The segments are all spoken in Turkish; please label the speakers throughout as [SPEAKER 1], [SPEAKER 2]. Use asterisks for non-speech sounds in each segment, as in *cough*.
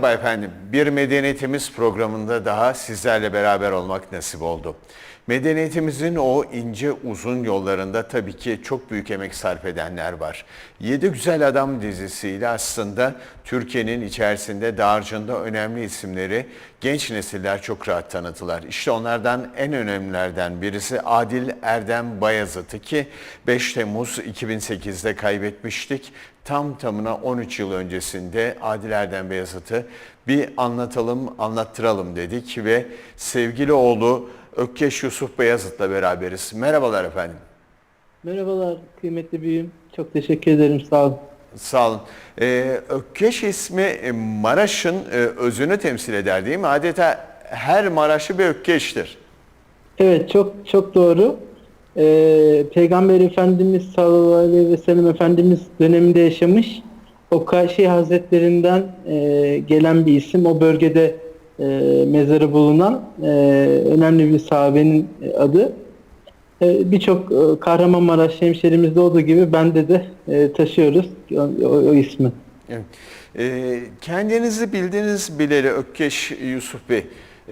[SPEAKER 1] Merhaba efendim. Bir Medeniyetimiz programında daha sizlerle beraber olmak nasip oldu. Medeniyetimizin o ince uzun yollarında tabii ki çok büyük emek sarf edenler var. Yedi Güzel Adam dizisiyle aslında Türkiye'nin içerisinde dağarcığında önemli isimleri genç nesiller çok rahat tanıdılar. İşte onlardan en önemlilerden birisi Adil Erdem Bayazıt'ı ki 5 Temmuz 2008'de kaybetmiştik. Tam tamına 13 yıl öncesinde Adil Erdem Beyazıt'ı bir anlatalım, anlattıralım dedik ve sevgili oğlu Ökkeş Yusuf Beyazıt'la beraberiz. Merhabalar efendim.
[SPEAKER 2] Merhabalar kıymetli büyüğüm. Çok teşekkür ederim sağ olun.
[SPEAKER 1] Sağ olun. Ee, Ökkeş ismi Maraş'ın e, özünü temsil eder değil mi? Adeta her Maraşlı bir Ökkeş'tir.
[SPEAKER 2] Evet çok çok doğru. Ee, Peygamber Efendimiz sallallahu aleyhi ve sellem Efendimiz döneminde yaşamış. O Kaşi Hazretlerinden e, gelen bir isim. O bölgede e, mezarı bulunan e, önemli bir sahabenin e, adı. E, Birçok e, Kahramanmaraş hemşerimizde olduğu gibi bende de e, taşıyoruz o, o, o ismi.
[SPEAKER 1] Evet. Ee, kendinizi bildiğiniz bileli Ökkeş Yusuf Bey,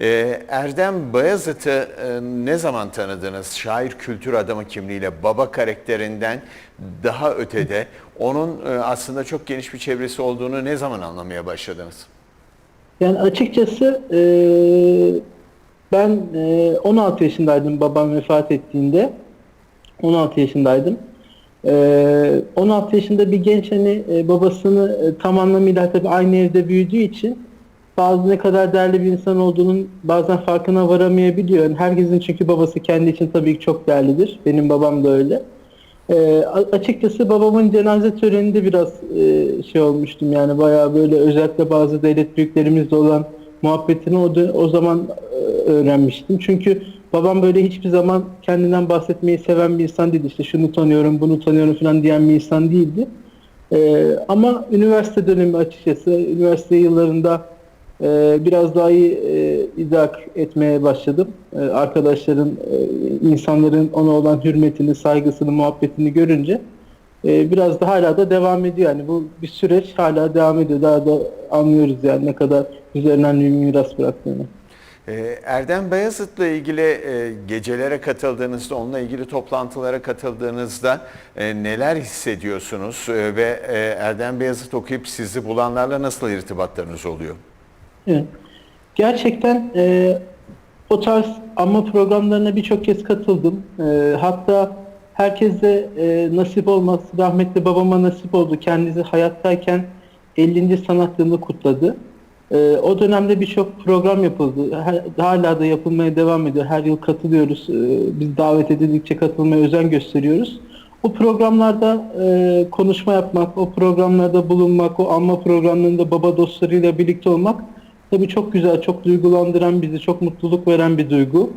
[SPEAKER 1] e, Erdem Bayazıt'ı e, ne zaman tanıdınız? Şair kültür adamı kimliğiyle baba karakterinden daha ötede onun e, aslında çok geniş bir çevresi olduğunu ne zaman anlamaya başladınız?
[SPEAKER 2] Yani açıkçası e, ben e, 16 yaşındaydım babam vefat ettiğinde. 16 yaşındaydım. E, 16 yaşında bir genç hani babasını tam anlamıyla tabii aynı evde büyüdüğü için bazı ne kadar değerli bir insan olduğunun bazen farkına varamayabiliyor. Yani herkesin çünkü babası kendi için tabii ki çok değerlidir. Benim babam da öyle. E, açıkçası babamın cenaze töreninde biraz e, şey olmuştum yani bayağı böyle özellikle bazı devlet büyüklerimizle olan muhabbetini o, o zaman e, öğrenmiştim. Çünkü babam böyle hiçbir zaman kendinden bahsetmeyi seven bir insan değildi. İşte şunu tanıyorum, bunu tanıyorum falan diyen bir insan değildi. E, ama üniversite dönemi açıkçası, üniversite yıllarında e, biraz daha iyi e, idrak etmeye başladım. E, arkadaşların, e, insanların ona olan hürmetini, saygısını, muhabbetini görünce e, biraz da hala da devam ediyor. Yani bu bir süreç hala devam ediyor. Daha da anlıyoruz yani ne kadar üzerinden bir miras bıraktığını.
[SPEAKER 1] Ee, Erdem Bayazıt'la ilgili e, gecelere katıldığınızda, onunla ilgili toplantılara katıldığınızda e, neler hissediyorsunuz E, ve Erdem Bayazıt okuyup sizi bulanlarla nasıl irtibatlarınız oluyor?
[SPEAKER 2] Gerçekten e, o tarz anma programlarına birçok kez katıldım. E, hatta herkese e, nasip olmaz. Rahmetli babama nasip oldu. Kendisi hayattayken 50. sanat yılını kutladı. E, o dönemde birçok program yapıldı. Her- Hala da yapılmaya devam ediyor. Her yıl katılıyoruz. E, biz davet edildikçe katılmaya özen gösteriyoruz. O programlarda e, konuşma yapmak, o programlarda bulunmak, o anma programlarında baba dostlarıyla birlikte olmak tabii çok güzel, çok duygulandıran bizi, çok mutluluk veren bir duygu.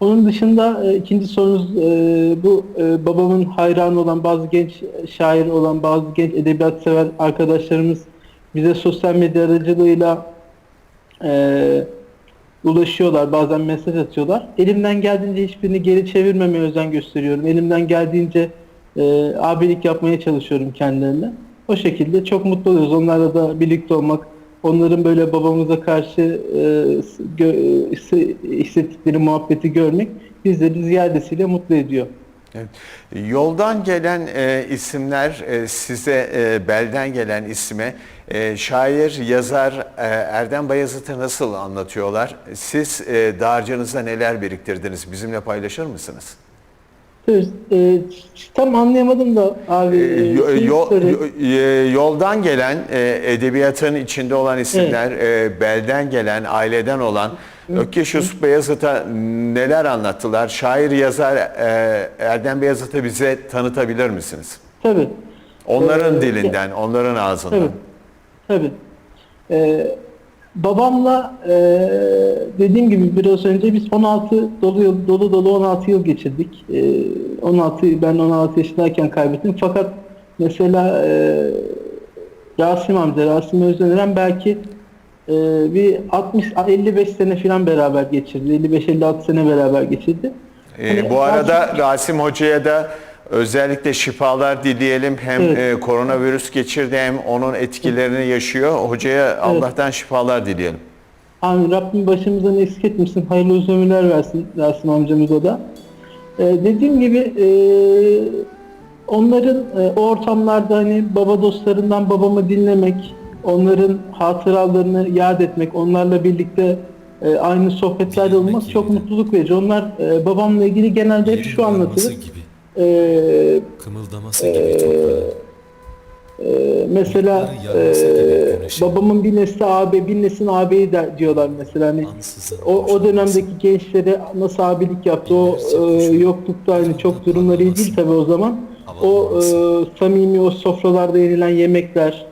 [SPEAKER 2] Onun dışında e, ikinci sorunuz e, bu e, babamın hayranı olan bazı genç şair olan bazı genç edebiyat sever arkadaşlarımız bize sosyal medya aracılığıyla e, ulaşıyorlar, bazen mesaj atıyorlar. Elimden geldiğince hiçbirini geri çevirmemeye özen gösteriyorum. Elimden geldiğince e, abilik yapmaya çalışıyorum kendilerine. O şekilde çok mutlu oluyoruz. Onlarla da birlikte olmak, onların böyle babamıza karşı e, hissettikleri muhabbeti görmek bizleri ziyadesiyle mutlu ediyor.
[SPEAKER 1] Evet. Yoldan gelen e, isimler e, size e, belden gelen isme e, şair, yazar e, Erdem Bayazıt'ı nasıl anlatıyorlar? Siz e, dağarcığınızda neler biriktirdiniz? Bizimle paylaşır mısınız?
[SPEAKER 2] Evet, e, tam anlayamadım da abi.
[SPEAKER 1] E,
[SPEAKER 2] e,
[SPEAKER 1] yo-
[SPEAKER 2] ilk
[SPEAKER 1] yo-
[SPEAKER 2] soru-
[SPEAKER 1] yo- e, yoldan gelen e, edebiyatın içinde olan isimler, e, belden gelen, aileden olan Ökkeş Yusuf Beyazıt'a neler anlattılar? Şair, yazar e, Erdem Beyazıt'ı bize tanıtabilir misiniz?
[SPEAKER 2] Tabii.
[SPEAKER 1] Onların
[SPEAKER 2] Ee,
[SPEAKER 1] dilinden, onların ağzından.
[SPEAKER 2] Tabii. Tabii. Ee, babamla e, dediğim gibi biraz önce biz 16 dolu yıl, dolu dolu 16 yıl geçirdik. Ee, 16 ben 16 yaşındayken kaybettim. Fakat mesela e, Rasim amca, Rasim Özdeneren belki e, bir 60 55 sene falan beraber geçirdi. 55-56 sene beraber geçirdi.
[SPEAKER 1] Ee,
[SPEAKER 2] Hani
[SPEAKER 1] bu arada Rasim Hoca'ya da özellikle şifalar dileyelim. Hem
[SPEAKER 2] Evet.
[SPEAKER 1] e, koronavirüs geçirdi hem onun etkilerini yaşıyor. Hocaya Allah'tan şifalar dileyelim.
[SPEAKER 2] Amin. Rabbim başımızdan eksik etmesin. Hayırlı uzun ömürler versin Rasim amcamıza da. Ee, dediğim gibi e, onların e, o ortamlarda hani baba dostlarından babamı dinlemek, onların hatıralarını yad etmek, onlarla birlikte e, aynı sohbetlerde
[SPEAKER 3] Dinlemek
[SPEAKER 2] olmak çok mutluluk verici. Onlar e, babamla ilgili genelde hep şu anlatılır.
[SPEAKER 3] Gibi,
[SPEAKER 2] E,
[SPEAKER 3] kımıldaması gibi toprağın.
[SPEAKER 2] Ee, mesela e, babamın bir nesli abi, bir neslin ağabeyi de diyorlar mesela. Hani
[SPEAKER 3] Ansızın
[SPEAKER 2] o, o dönemdeki gençlere nasıl abilik yaptı o e, yoklukta hani çok durumları iyi değil tabi o zaman. O e, samimi o sofralarda yenilen yemekler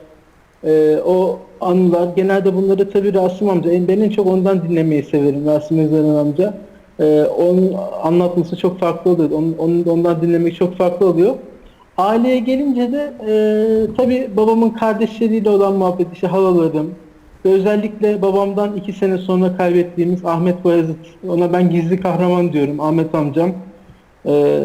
[SPEAKER 2] e, o anılar. Genelde bunları tabi Rasim amca en- ben en çok ondan dinlemeyi severim Rasim Özen amca e, onun anlatması çok farklı oluyor onun, onun ondan dinlemek çok farklı oluyor Aileye gelince de e, tabi babamın kardeşleriyle olan muhabbet işte halalarım ve özellikle babamdan iki sene sonra kaybettiğimiz Ahmet Bayezid ona ben gizli kahraman diyorum Ahmet amcam. E,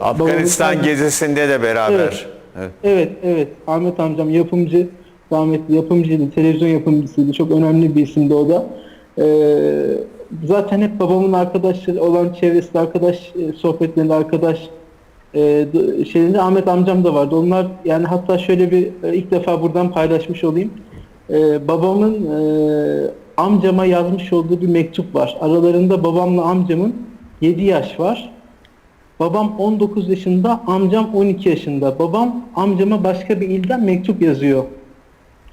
[SPEAKER 1] Afganistan gezisinde de beraber.
[SPEAKER 2] Evet.
[SPEAKER 1] Evet.
[SPEAKER 2] Evet, evet. Ahmet amcam yapımcı, rahmetli yapımcıydı, televizyon yapımcısıydı. Çok önemli bir isimdi o da. Ee, zaten hep babamın arkadaşları olan çevresinde arkadaş e, sohbetlerinde arkadaş e, şeyinde Ahmet amcam da vardı. Onlar yani hatta şöyle bir e, ilk defa buradan paylaşmış olayım. Ee, babamın e, amcama yazmış olduğu bir mektup var. Aralarında babamla amcamın 7 yaş var. Babam 19 yaşında, amcam 12 yaşında. Babam amcama başka bir ilden mektup yazıyor.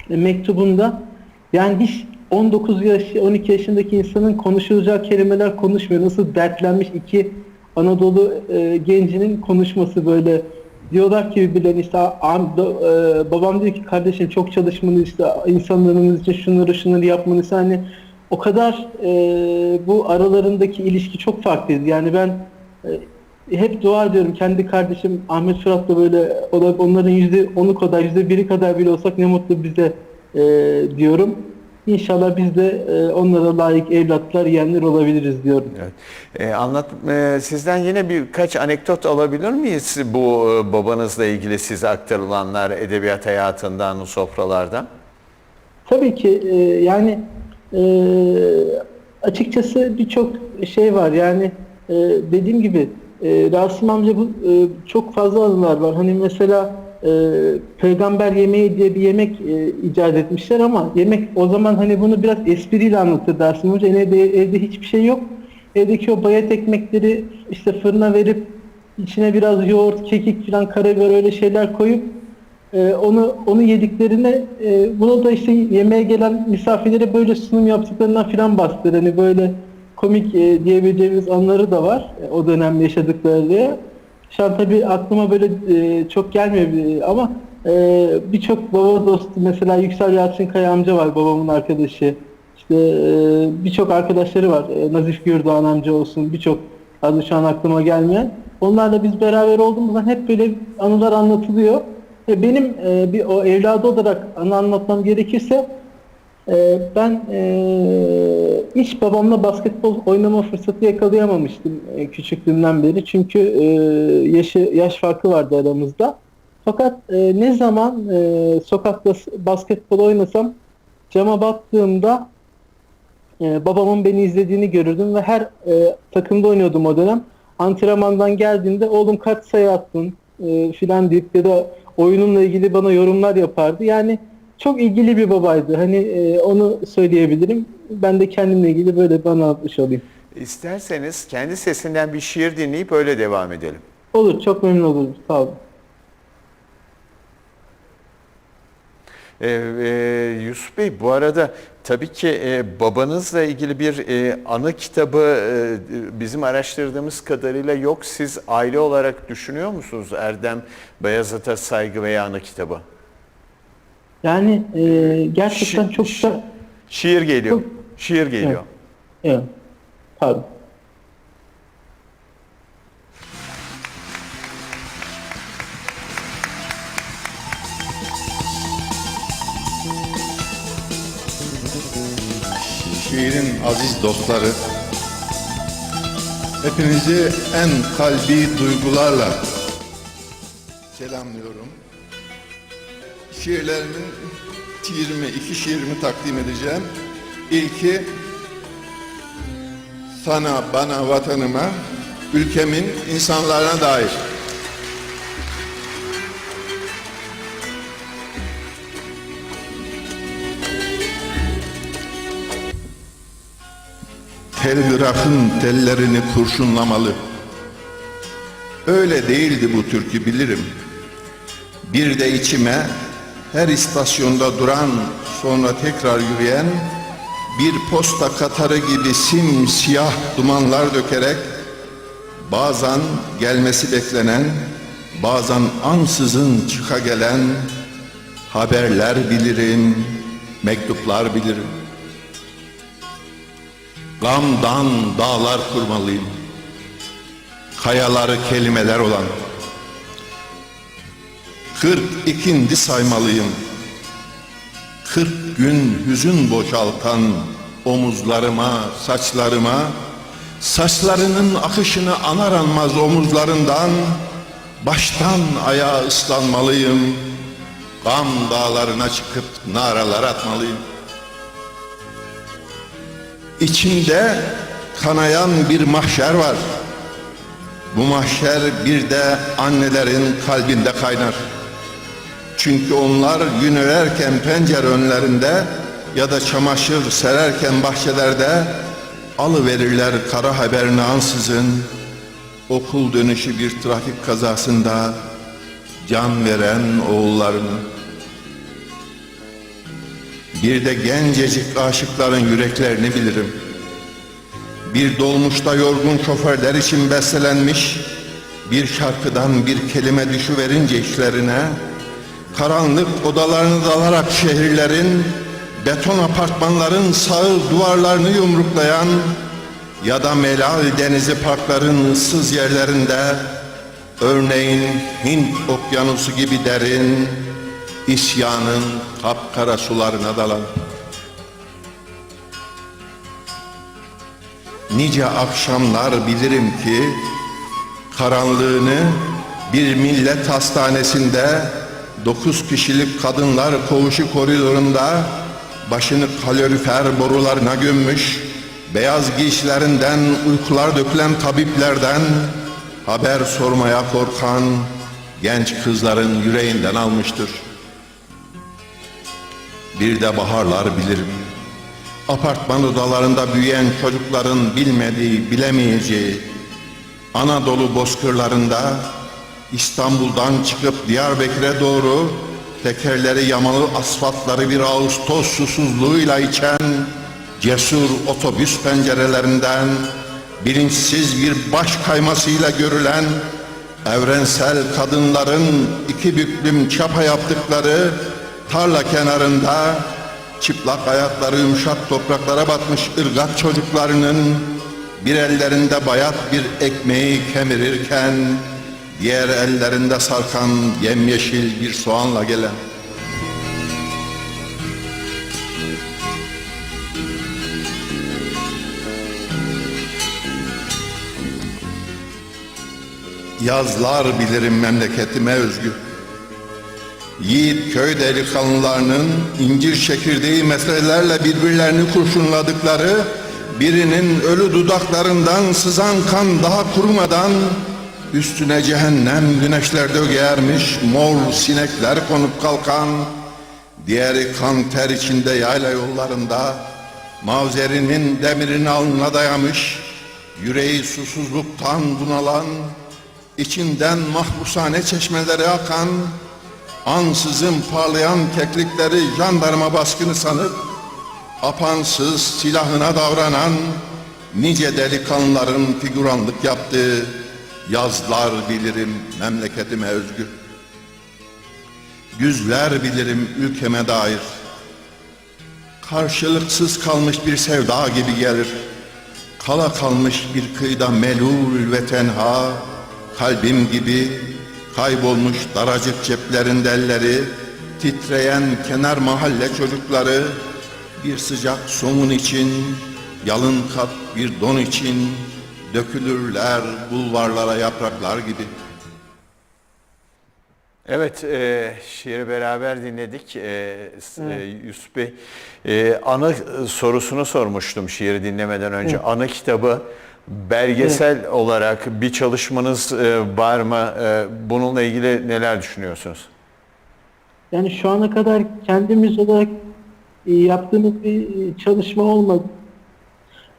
[SPEAKER 2] E, mektubunda yani hiç 19 yaş, 12 yaşındaki insanın konuşulacağı kelimeler konuşmuyor. Nasıl dertlenmiş iki Anadolu e, gencinin konuşması böyle. Diyorlar ki birbirlerine işte am, da- e, babam diyor ki kardeşim çok çalışmanı işte insanlarımız için şunları şunları yapmanı hani o kadar e, bu aralarındaki ilişki çok farklıydı. Yani ben e, hep dua ediyorum kendi kardeşim Ahmet Fırat'la böyle onların yüzde onu kadar yüzde biri kadar bile olsak ne mutlu bize e, diyorum. İnşallah biz de e, onlara layık evlatlar, yeğenler olabiliriz diyorum.
[SPEAKER 1] Evet. Ee, anlat, e, sizden yine birkaç anekdot alabilir miyiz bu e, babanızla ilgili size aktarılanlar edebiyat hayatından, sofralardan?
[SPEAKER 2] Tabii ki e, yani e, açıkçası birçok şey var yani e, dediğim gibi e, Rasim amca bu e, çok fazla anılar var. Hani mesela e, peygamber yemeği diye bir yemek e, icat etmişler ama yemek o zaman hani bunu biraz espriyle anlatır amca. Yani evde, evde hiçbir şey yok. Evdeki o bayat ekmekleri işte fırına verip içine biraz yoğurt, kekik falan karabiber öyle şeyler koyup ee, onu onu yediklerine e, bunu da işte yemeğe gelen misafirlere böyle sunum yaptıklarından filan bastır. Hani böyle komik e, diyebileceğimiz anları da var e, o dönem yaşadıkları diye. Şu an tabii aklıma böyle e, çok gelmiyor ama e, birçok baba dostu mesela Yüksel Yalçın Kaya amca var babamın arkadaşı. İşte e, birçok arkadaşları var. E, Nazif Gürdoğan amca olsun birçok adı şu an aklıma gelmeyen. Onlarla biz beraber olduğumuzdan hep böyle anılar anlatılıyor. E, Benim e, bir o evladı olarak anı anlatmam gerekirse e, ben e, hiç babamla basketbol oynama fırsatı yakalayamamıştım e, küçüklüğümden beri. Çünkü e, yaşı yaş farkı vardı aramızda. Fakat e, ne zaman e, sokakta basketbol oynasam cama baktığımda e, babamın beni izlediğini görürdüm ve her e, takımda oynuyordum o dönem. Antrenmandan geldiğinde oğlum kaç sayı attın e, filan deyip ya da oyunumla ilgili bana yorumlar yapardı. Yani çok ilgili bir babaydı. Hani e, onu söyleyebilirim. Ben de kendimle ilgili böyle bana atmış olayım.
[SPEAKER 1] İsterseniz kendi sesinden bir şiir dinleyip öyle devam edelim.
[SPEAKER 2] Olur, çok memnun olurum. Sağ olun.
[SPEAKER 1] Ee, e, Yusuf Bey bu arada tabii ki e, babanızla ilgili bir e, anı kitabı e, bizim araştırdığımız kadarıyla yok. Siz aile olarak düşünüyor musunuz Erdem Beyazıt'a saygı veya anı kitabı?
[SPEAKER 2] Yani e, gerçekten
[SPEAKER 1] Şi-
[SPEAKER 2] çok
[SPEAKER 1] şi-
[SPEAKER 2] da...
[SPEAKER 1] Şiir geliyor.
[SPEAKER 2] Çok-
[SPEAKER 1] Şiir geliyor.
[SPEAKER 2] Evet. Pardon.
[SPEAKER 4] Şiirin aziz dostları, hepinizi en kalbi duygularla selamlıyorum. Şiirlerimin 20, iki şiirimi takdim edeceğim. İlki sana, bana, vatanıma, ülkemin insanlarına dair. Telgrafın tellerini kurşunlamalı. Öyle değildi bu türkü bilirim. Bir de içime her istasyonda duran sonra tekrar yürüyen bir posta katarı gibi simsiyah dumanlar dökerek bazen gelmesi beklenen bazen ansızın çıka gelen haberler bilirim, mektuplar bilirim. Gamdan dağlar kurmalıyım. Kayaları kelimeler olan. Kırk ikindi saymalıyım. Kırk gün hüzün boşaltan omuzlarıma, saçlarıma, saçlarının akışını anar anmaz omuzlarından, baştan ayağa ıslanmalıyım. Gam dağlarına çıkıp naralar atmalıyım. İçimde kanayan bir mahşer var. Bu mahşer bir de annelerin kalbinde kaynar. Çünkü onlar gün örerken pencere önlerinde ya da çamaşır sererken bahçelerde alıverirler kara haberini ansızın. Okul dönüşü bir trafik kazasında can veren oğullarını. Bir de gencecik aşıkların yüreklerini bilirim. Bir dolmuşta yorgun şoförler için bestelenmiş, bir şarkıdan bir kelime düşüverince işlerine, karanlık odalarını dalarak şehirlerin, beton apartmanların sağ duvarlarını yumruklayan ya da Melal Denizi parkların ıssız yerlerinde, örneğin Hint okyanusu gibi derin, isyanın kapkara sularına dalan. Nice akşamlar bilirim ki karanlığını bir millet hastanesinde dokuz kişilik kadınlar koğuşu koridorunda başını kalorifer borularına gömmüş beyaz giysilerinden uykular dökülen tabiplerden haber sormaya korkan genç kızların yüreğinden almıştır. Bir de baharlar bilirim. Apartman odalarında büyüyen çocukların bilmediği, bilemeyeceği, Anadolu bozkırlarında İstanbul'dan çıkıp Diyarbakır'a doğru tekerleri yamalı asfaltları bir Ağustos susuzluğuyla içen cesur otobüs pencerelerinden bilinçsiz bir baş kaymasıyla görülen evrensel kadınların iki büklüm çapa yaptıkları tarla kenarında çıplak ayakları yumuşak topraklara batmış ırgat çocuklarının bir ellerinde bayat bir ekmeği kemirirken diğer ellerinde sarkan yemyeşil bir soğanla gelen Yazlar bilirim memleketime özgü. Yiğit köy delikanlılarının incir çekirdeği meselelerle birbirlerini kurşunladıkları, birinin ölü dudaklarından sızan kan daha kurumadan, üstüne cehennem güneşlerde germiş mor sinekler konup kalkan, diğeri kan ter içinde yayla yollarında, mavzerinin demirini alnına dayamış, yüreği susuzluktan bunalan, içinden mahpusane çeşmeleri akan, ansızın parlayan keklikleri jandarma baskını sanıp, apansız silahına davranan nice delikanlıların figüranlık yaptığı yazlar bilirim memleketime özgü. Güzler bilirim ülkeme dair. Karşılıksız kalmış bir sevda gibi gelir. Kala kalmış bir kıyıda melul ve tenha, kalbim gibi kaybolmuş daracık ceplerin elleri, titreyen kenar mahalle çocukları, bir sıcak somun için, yalın kat bir don için dökülürler bulvarlara yapraklar gibi.
[SPEAKER 1] Evet, e, şiiri beraber dinledik. E, e, Yusuf Bey, e, anı sorusunu sormuştum şiiri dinlemeden önce. Anı kitabı belgesel olarak bir çalışmanız e, var mı? E, bununla ilgili neler düşünüyorsunuz?
[SPEAKER 2] Yani şu ana kadar kendimiz olarak e, yaptığımız bir e, çalışma olmadı.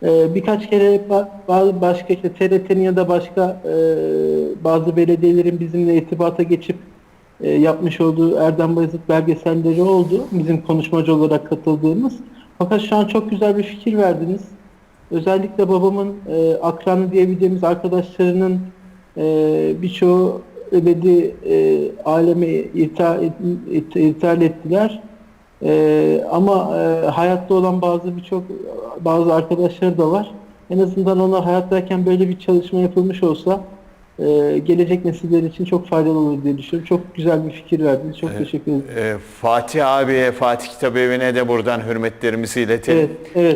[SPEAKER 2] E, Birkaç kere ba- bazı başka işte TRT'nin ya da başka e, bazı belediyelerin bizimle irtibata geçip e, yapmış olduğu Erdem Bayezid belgeselleri oldu. Bizim konuşmacı olarak katıldığımız. Fakat şu an çok güzel bir fikir verdiniz. Özellikle babamın e, akranı diyebileceğimiz arkadaşlarının e, birçoğu ebedi e, aleme irtihal, it- irtihal ettiler. E, ama e, hayatta olan bazı birçok bazı arkadaşları da var. En azından ona hayattayken böyle bir çalışma yapılmış olsa e, gelecek nesiller için çok faydalı olur diye düşünüyorum. Çok güzel bir fikir verdiniz. Çok teşekkür ederim.
[SPEAKER 1] E, Fatih abiye, Fatih Kitabevi'ne de buradan hürmetlerimizi iletelim.
[SPEAKER 2] Evet,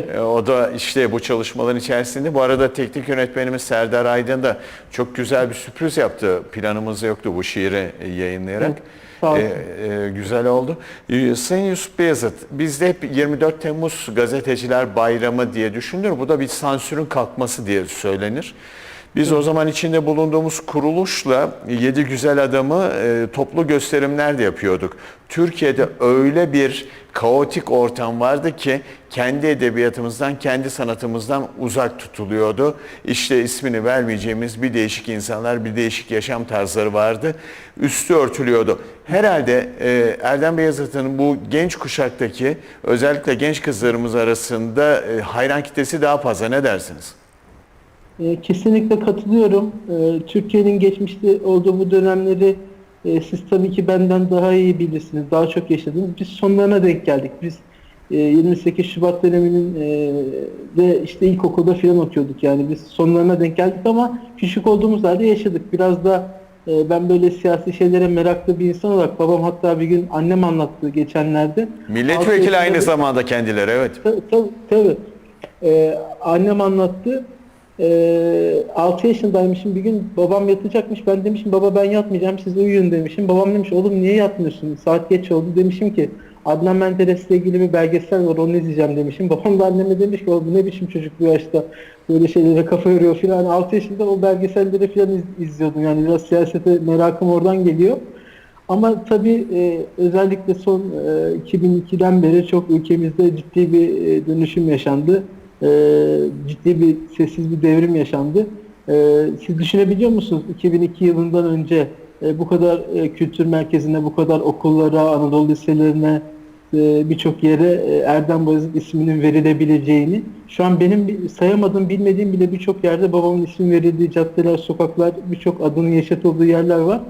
[SPEAKER 2] evet.
[SPEAKER 1] E, O da işte bu çalışmaların içerisinde. Bu arada teknik yönetmenimiz Serdar Aydın da çok güzel bir sürpriz yaptı. Planımız yoktu bu şiiri e, yayınlayarak.
[SPEAKER 2] Evet, sağ olsun.
[SPEAKER 1] E, e, güzel oldu. E, Sayın Yusuf Beyazıt, bizde hep 24 Temmuz Gazeteciler Bayramı diye düşünülür. Bu da bir sansürün kalkması diye söylenir. Biz o zaman içinde bulunduğumuz kuruluşla Yedi Güzel Adamı e, toplu gösterimler de yapıyorduk. Türkiye'de öyle bir kaotik ortam vardı ki kendi edebiyatımızdan, kendi sanatımızdan uzak tutuluyordu. İşte ismini vermeyeceğimiz bir değişik insanlar, bir değişik yaşam tarzları vardı. Üstü örtülüyordu. Herhalde e, Erdem Beyazıt'ın bu genç kuşaktaki özellikle genç kızlarımız arasında e, hayran kitlesi daha fazla. Ne dersiniz?
[SPEAKER 2] E, Kesinlikle katılıyorum. E, Türkiye'nin geçmişte olduğu bu dönemleri e, siz tabii ki benden daha iyi bilirsiniz, daha çok yaşadınız. Biz sonlarına denk geldik. Biz e, 28 Şubat döneminin e, de işte ilkokulda falan okuyorduk yani biz sonlarına denk geldik ama küçük olduğumuz halde yaşadık. Biraz da e, ben böyle siyasi şeylere meraklı bir insan olarak babam hatta bir gün annem anlattı geçenlerde.
[SPEAKER 1] Milletvekili aynı zamanda kendileri evet.
[SPEAKER 2] Tabii tabii. tabii. Ee, annem anlattı. Ee, 6 yaşındaymışım bir gün babam yatacakmış. Ben demişim baba ben yatmayacağım siz uyuyun demişim. Babam demiş oğlum niye yatmıyorsun? Saat geç oldu. Demişim ki Adnan Menderes'le ilgili bir belgesel var onu izleyeceğim demişim. Babam da anneme demiş ki bu ne biçim çocuk bu yaşta böyle şeylere kafa yoruyor filan. 6 yaşında o belgeselleri filan iz- izliyordum. Yani biraz siyasete merakım oradan geliyor. Ama tabii e, özellikle son e, 2002'den beri çok ülkemizde ciddi bir e, dönüşüm yaşandı. E, ciddi bir sessiz bir devrim yaşandı. E, siz düşünebiliyor musunuz 2002 yılından önce e, bu kadar e, kültür merkezine, bu kadar okullara, Anadolu liselerine, e, birçok yere e, Erdem Bayezid isminin verilebileceğini. Şu an benim sayamadığım, bilmediğim bile birçok yerde babamın ismi verildiği caddeler, sokaklar, birçok adının yaşatıldığı yerler var.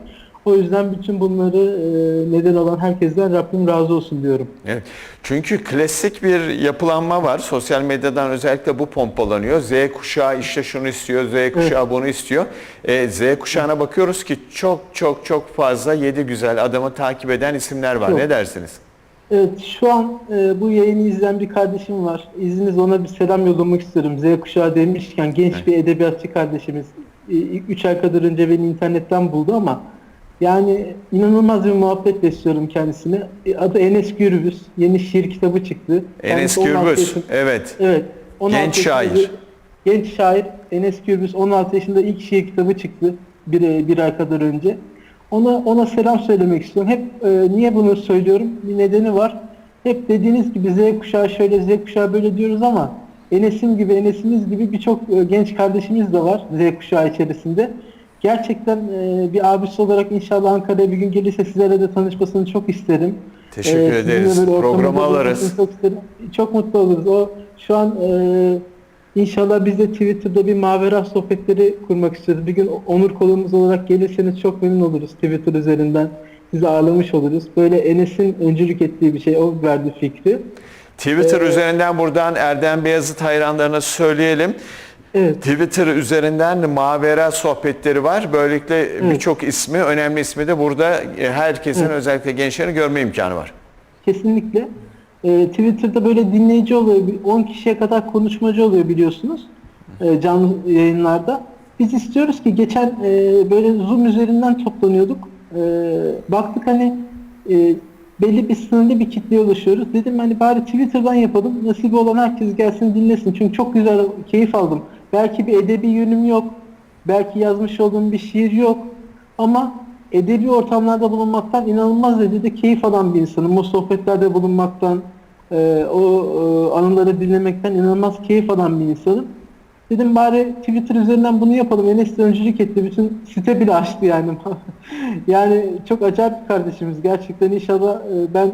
[SPEAKER 2] O yüzden bütün bunları e, neden olan herkesten Rabbim razı olsun diyorum.
[SPEAKER 1] Evet. Çünkü klasik bir yapılanma var. Sosyal medyadan özellikle bu pompalanıyor. Z kuşağı işte şunu istiyor, Z kuşağı bunu istiyor. Ee, Z kuşağına bakıyoruz ki çok çok çok fazla yedi güzel adamı takip eden isimler var.
[SPEAKER 2] Çok.
[SPEAKER 1] Ne dersiniz?
[SPEAKER 2] Evet şu an e, bu yayını izleyen bir kardeşim var. İzniniz ona bir selam yollamak istiyorum. Z kuşağı demişken genç bir edebiyatçı kardeşimiz 3 ay kadar önce beni internetten buldu ama yani inanılmaz bir muhabbet besliyorum kendisine. E, Adı Enes Gürbüz. Yeni şiir kitabı çıktı.
[SPEAKER 1] Enes
[SPEAKER 2] Kendisi 16
[SPEAKER 1] Gürbüz.
[SPEAKER 2] yaşın-
[SPEAKER 1] Evet.
[SPEAKER 2] Evet. 16
[SPEAKER 1] Genç
[SPEAKER 2] yaşında
[SPEAKER 1] şair.
[SPEAKER 2] Genç şair Enes Gürbüz 16 yaşında ilk şiir kitabı çıktı bir, bir ay kadar önce. Ona ona selam söylemek istiyorum. Hep e, niye bunu söylüyorum? Bir nedeni var. Hep dediğiniz gibi Z kuşağı şöyle Z kuşağı böyle diyoruz ama Enes'im gibi Enes'imiz gibi birçok e, genç kardeşimiz de var Z kuşağı içerisinde. Gerçekten e, bir abisi olarak inşallah Ankara'ya bir gün gelirse sizlerle de tanışmasını çok isterim.
[SPEAKER 1] Teşekkür
[SPEAKER 2] sizinle
[SPEAKER 1] ederiz.
[SPEAKER 2] bulunmasını
[SPEAKER 1] alırız.
[SPEAKER 2] Çok isterim. Çok mutlu oluruz. O şu an e, inşallah biz de Twitter'da bir mavera sohbetleri kurmak istiyoruz. Bir gün onur kolumuz olarak gelirseniz çok memnun oluruz Twitter üzerinden. Sizi ağırlamış oluruz. Böyle Enes'in öncülük ettiği bir şey. O verdi fikri.
[SPEAKER 1] Twitter
[SPEAKER 2] Ee,
[SPEAKER 1] üzerinden buradan Erdem Beyazıt hayranlarına söyleyelim.
[SPEAKER 2] Evet.
[SPEAKER 1] Twitter üzerinden Mavera sohbetleri var. Böylelikle birçok ismi, önemli ismi de burada e, herkesin özellikle gençlerin görme imkanı var.
[SPEAKER 2] Kesinlikle. Ee, Twitter'da böyle dinleyici oluyor. bir 10 kişiye kadar konuşmacı oluyor biliyorsunuz. e, canlı yayınlarda. Biz istiyoruz ki geçen e, böyle Zoom üzerinden toplanıyorduk. E, baktık hani e, belli bir sınırlı bir kitleye ulaşıyoruz. Dedim hani bari Twitter'dan yapalım. Nasibi olan herkes gelsin dinlesin. Çünkü çok güzel keyif aldım. Belki bir edebi yönüm yok. Belki yazmış olduğum bir şiir yok. Ama edebi ortamlarda bulunmaktan inanılmaz derecede keyif alan bir insanım. O sohbetlerde bulunmaktan, e, o e, anıları dinlemekten inanılmaz keyif alan bir insanım. Dedim bari Twitter üzerinden bunu yapalım. Enes de öncülük etti. Bütün site bile açtı yani. *laughs* yani çok acayip bir kardeşimiz. Gerçekten inşallah e, ben e,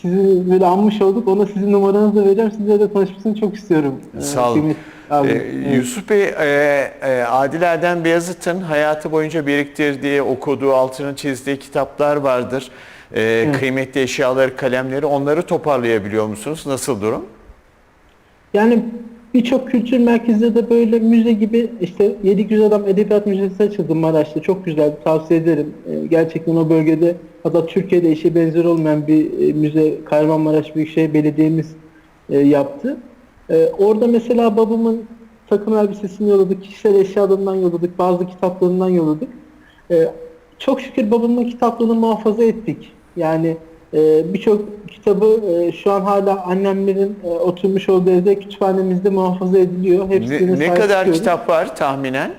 [SPEAKER 2] sizi böyle anmış olduk. Ona sizin numaranızı da vereceğim. Sizle de tanışmasını çok istiyorum. E,
[SPEAKER 1] Sağ olun.
[SPEAKER 2] kıymetli abi.
[SPEAKER 1] Ee. Yusuf Bey, e, e, Adil Erdem Beyazıt'ın hayatı boyunca biriktirdiği, okuduğu, altını çizdiği kitaplar vardır. Ee, Kıymetli eşyaları, kalemleri onları toparlayabiliyor musunuz? Nasıl durum?
[SPEAKER 2] Yani birçok kültür merkezinde de böyle müze gibi işte Yedi Güzel Adam Edebiyat Müzesi açıldı Maraş'ta. Çok güzel. Tavsiye ederim. Ee, gerçekten o bölgede hatta Türkiye'de eşi benzer olmayan bir e, müze Kahramanmaraş Büyükşehir Belediye'miz e, yaptı. E, orada mesela babamın takım elbisesini yolladık, kişisel eşyalarından yolladık, bazı kitaplarından yolladık. E, çok şükür babamın kitaplığını muhafaza ettik. Yani e, birçok kitabı e, şu an hala annemlerin e, oturmuş olduğu evde kütüphanemizde muhafaza ediliyor. Hepsine
[SPEAKER 1] Ne, ne kadar
[SPEAKER 2] çıkıyoruz.
[SPEAKER 1] kitap var tahminen?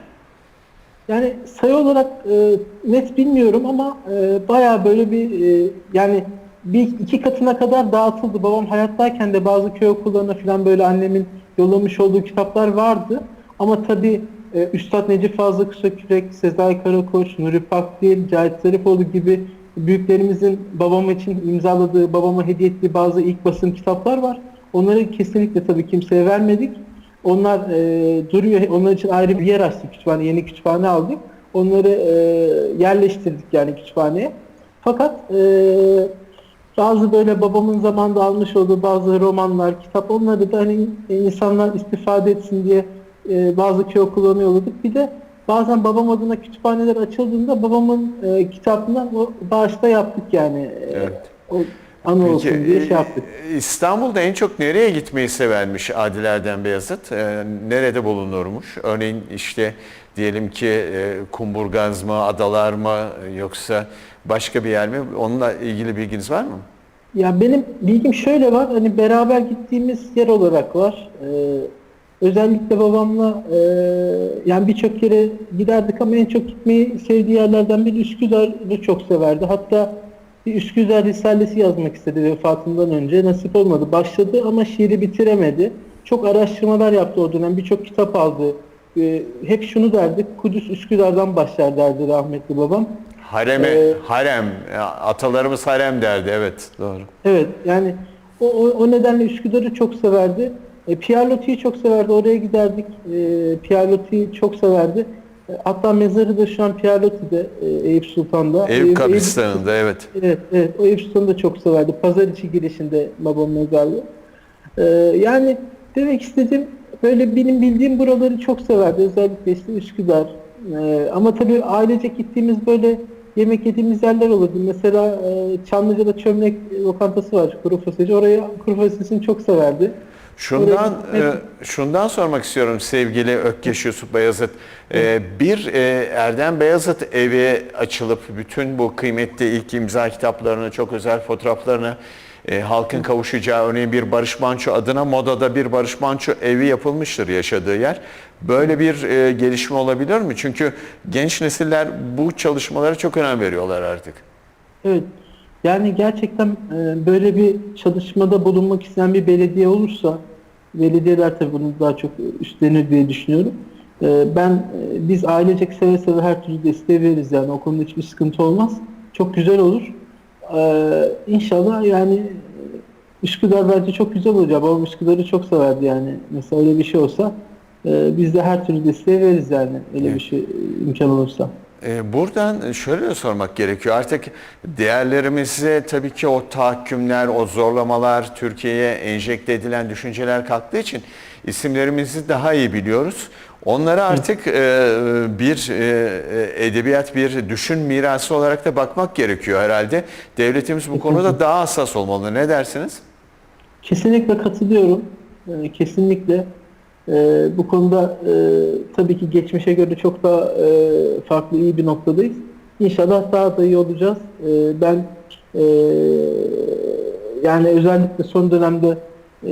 [SPEAKER 2] Yani sayı olarak e, net bilmiyorum ama e, bayağı böyle bir e, yani bir iki katına kadar dağıtıldı. Babam hayattayken de bazı köy okullarına falan böyle annemin yollamış olduğu kitaplar vardı. Ama tabii e, Üstad Necip Fazıl Kısakürek, Sezai Karakoç, Nuri Pakdil, Cahit Zarifoğlu gibi büyüklerimizin babam için imzaladığı, babama hediye ettiği bazı ilk basım kitaplar var. Onları kesinlikle tabii kimseye vermedik. Onlar e, duruyor. Onlar için ayrı bir yer açtık kütüphane. Yeni kütüphane aldık. Onları e, yerleştirdik yani kütüphaneye. Fakat e, bazı böyle babamın zamanında almış olduğu bazı romanlar, kitap onları da hani insanlar istifade etsin diye e, bazı köy okullarına yolladık. Bir de bazen babam adına kütüphaneler açıldığında babamın e, kitaplarından o bağışta yaptık yani. E,
[SPEAKER 1] Evet.
[SPEAKER 2] O anı olsun
[SPEAKER 1] Peki,
[SPEAKER 2] diye
[SPEAKER 1] e,
[SPEAKER 2] şey yaptık.
[SPEAKER 1] İstanbul'da en çok nereye gitmeyi severmiş Adil Erdem Beyazıt? Ee, nerede bulunurmuş? Örneğin işte diyelim ki e, Kumburgaz mı, Adalar mı yoksa başka bir yer mi? Onunla ilgili bilginiz var mı?
[SPEAKER 2] Ya benim bilgim şöyle var, hani beraber gittiğimiz yer olarak var. Ee, özellikle babamla e, yani birçok yere giderdik ama en çok gitmeyi sevdiği yerlerden biri Üsküdar'ı çok severdi. Hatta bir Üsküdar Risalesi yazmak istedi vefatından önce. Nasip olmadı. Başladı ama şiiri bitiremedi. Çok araştırmalar yaptı o dönem. Birçok kitap aldı. Ee, hep şunu derdik, Kudüs Üsküdar'dan başlar derdi rahmetli babam.
[SPEAKER 1] Hareme,
[SPEAKER 2] Ee,
[SPEAKER 1] harem. Atalarımız harem derdi evet doğru.
[SPEAKER 2] Evet yani o, o, o nedenle Üsküdar'ı çok severdi. E, Pierre Loti'yi çok severdi. Oraya giderdik. E, Pierre Loti'yi çok severdi. E, hatta mezarı da şu an Pierre Loti'de e, Eyüp Sultan'da.
[SPEAKER 1] Eyüp kabristanında evet.
[SPEAKER 2] Evet, evet. O Eyüp Sultan'ı da çok severdi. Pazar içi girişinde babamın mezarlığı. E, yani demek istediğim böyle benim bildiğim buraları çok severdi. Özellikle işte Üsküdar. E, ama tabii ailecek gittiğimiz böyle yemek yediğimiz yerler olurdu. Mesela e, Çamlıca'da çömlek lokantası var, kuru fasulyeci. Oraya kuru fasulyesini çok severdi.
[SPEAKER 1] Şundan e, şundan sormak istiyorum sevgili Ökkeş Yusuf Beyazıt. E, bir e, Erdem Beyazıt evi açılıp bütün bu kıymetli ilk imza kitaplarını, çok özel fotoğraflarını e, halkın kavuşacağı örneğin bir Barış Manço adına modada bir Barış Manço evi yapılmıştır yaşadığı yer. Böyle bir e, gelişme olabilir mi? Çünkü genç nesiller bu çalışmalara çok önem veriyorlar artık.
[SPEAKER 2] Evet. Yani gerçekten e, böyle bir çalışmada bulunmak isteyen bir belediye olursa, belediyeler tabii bunu daha çok üstlenir diye düşünüyorum. E, ben, e, biz ailecek seve seve her türlü desteği veririz yani o konuda hiçbir sıkıntı olmaz. Çok güzel olur. E, inşallah yani Üsküdar bence çok güzel olacak. Babam Üsküdar'ı çok severdi yani. Mesela öyle bir şey olsa e, biz de her türlü desteği veririz yani öyle bir şey imkan olursa.
[SPEAKER 1] E, Buradan şöyle sormak gerekiyor. Artık değerlerimize tabii ki o tahakkümler, o zorlamalar, Türkiye'ye enjekte edilen düşünceler kalktığı için isimlerimizi daha iyi biliyoruz. Onlara artık e, bir e, edebiyat, bir düşün mirası olarak da bakmak gerekiyor herhalde. Devletimiz bu konuda daha hassas olmalı. Ne dersiniz?
[SPEAKER 2] Kesinlikle katılıyorum. Ee, kesinlikle. Ee, bu konuda e, tabii ki geçmişe göre çok daha e, farklı iyi bir noktadayız. İnşallah daha da iyi olacağız. E, ben e, yani özellikle son dönemde e,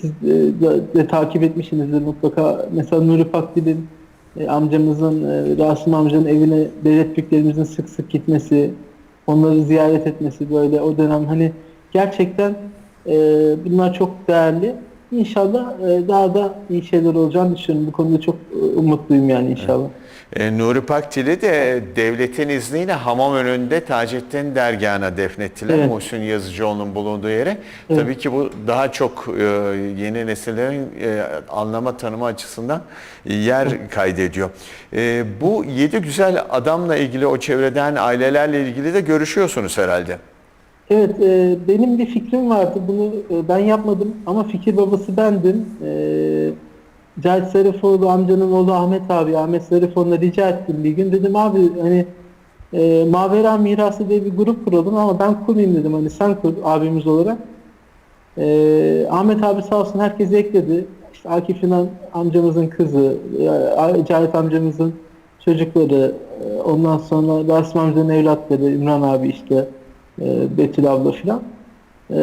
[SPEAKER 2] siz de, de- de takip etmişsinizdir mutlaka. Mesela Nuri Pakdil'in e, amcamızın, e, Rasim amcanın evine devlet büyüklerimizin sık sık gitmesi, onları ziyaret etmesi böyle o dönem hani gerçekten e, bunlar çok değerli. İnşallah e, daha da iyi şeyler olacağını düşünüyorum. Bu konuda çok e, umutluyum yani inşallah.
[SPEAKER 1] E, Nuri Pakdil'i de devletin izniyle hamam önünde Taceddin dergahına defnettiler.
[SPEAKER 2] Evet.
[SPEAKER 1] Muhsin Yazıcıoğlu'nun bulunduğu yere. Tabii ki bu daha çok e, yeni nesillerin e, anlama tanıma açısından yer kaydediyor. E, bu yedi güzel adamla ilgili o çevreden ailelerle ilgili de görüşüyorsunuz herhalde.
[SPEAKER 2] Evet, e, benim bir fikrim vardı. Bunu e, ben yapmadım ama fikir babası bendim. E, Cahit Zarifoğlu amcanın oğlu Ahmet abi, Ahmet Zarifoğlu'na rica ettim bir gün. Dedim abi hani e, Mavera Mirası diye bir grup kuralım ama ben kurmayayım dedim. Hani sen kur abimiz olarak. E, Ahmet abi sağ olsun herkesi ekledi. İşte Akif İnan amcamızın kızı, e, Cahit amcamızın çocukları, e, ondan sonra Rasim amcanın evlatları, İmran abi işte, e, Betül abla filan. E,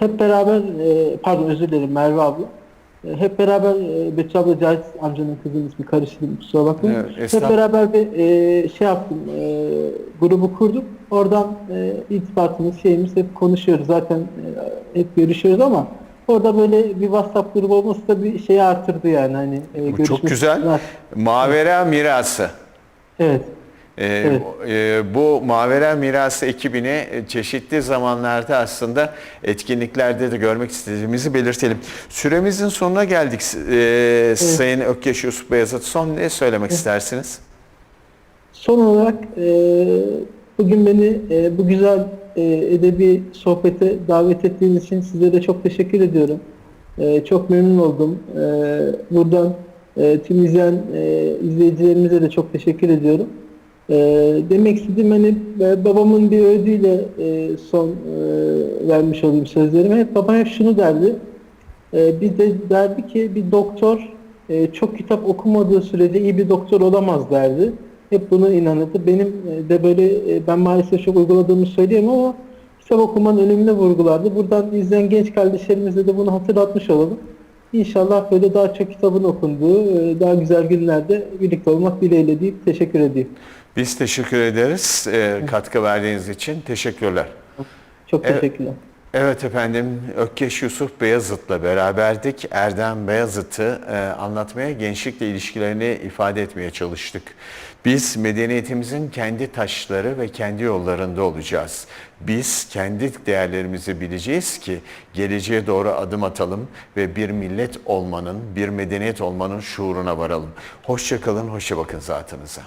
[SPEAKER 2] hep beraber, e, pardon özür dilerim Merve abla. E, hep beraber e, Betül abla Cahit amcanın kızının ismi karıştırdım kusura bakmayın.
[SPEAKER 1] Evet,
[SPEAKER 2] hep beraber bir e, şey yaptım, e, grubu kurduk. Oradan e, irtibatımız, şeyimiz hep konuşuyoruz. Zaten e, hep görüşüyoruz ama orada böyle bir WhatsApp grubu olması da bir şeyi artırdı yani. Hani, e,
[SPEAKER 1] Bu çok güzel. Mavera Mirası.
[SPEAKER 2] Evet.
[SPEAKER 1] Ee,
[SPEAKER 2] Evet.
[SPEAKER 1] e, bu Mavera Mirası ekibini e, çeşitli zamanlarda aslında etkinliklerde de görmek istediğimizi belirtelim. Süremizin sonuna geldik. Ee, Sayın Ökkeş Yusuf Beyazıt son ne söylemek istersiniz?
[SPEAKER 2] Son olarak e, bugün beni e, bu güzel e, edebi sohbete davet ettiğiniz için size de çok teşekkür ediyorum. E, çok memnun oldum. E, buradan e, tüm izleyen e, izleyicilerimize de çok teşekkür ediyorum. E, demek istediğim hani babamın bir öğüdüyle e, son e, vermiş olayım sözlerimi. Hep babam hep şunu derdi. E, bir de derdi ki bir doktor e, çok kitap okumadığı sürece iyi bir doktor olamaz derdi. Hep buna inanırdı. Benim e, de böyle e, ben maalesef çok uyguladığımı söyleyemem ama kitap okumanın önemine vurgulardı. Buradan izleyen genç kardeşlerimize de bunu hatırlatmış olalım. İnşallah böyle daha çok kitabın okunduğu, e, daha güzel günlerde birlikte olmak dileğiyle deyip teşekkür edeyim.
[SPEAKER 1] Biz teşekkür ederiz. Ee, katkı verdiğiniz için teşekkürler.
[SPEAKER 2] Çok teşekkürler.
[SPEAKER 1] Evet efendim, Ökkeş Yusuf Beyazıt'la beraberdik. Erdem Beyazıt'ı e, anlatmaya, gençlikle ilişkilerini ifade etmeye çalıştık. Biz medeniyetimizin kendi taşları ve kendi yollarında olacağız. Biz kendi değerlerimizi bileceğiz ki geleceğe doğru adım atalım ve bir millet olmanın, bir medeniyet olmanın şuuruna varalım. Hoşça kalın, hoşça bakın zatınıza.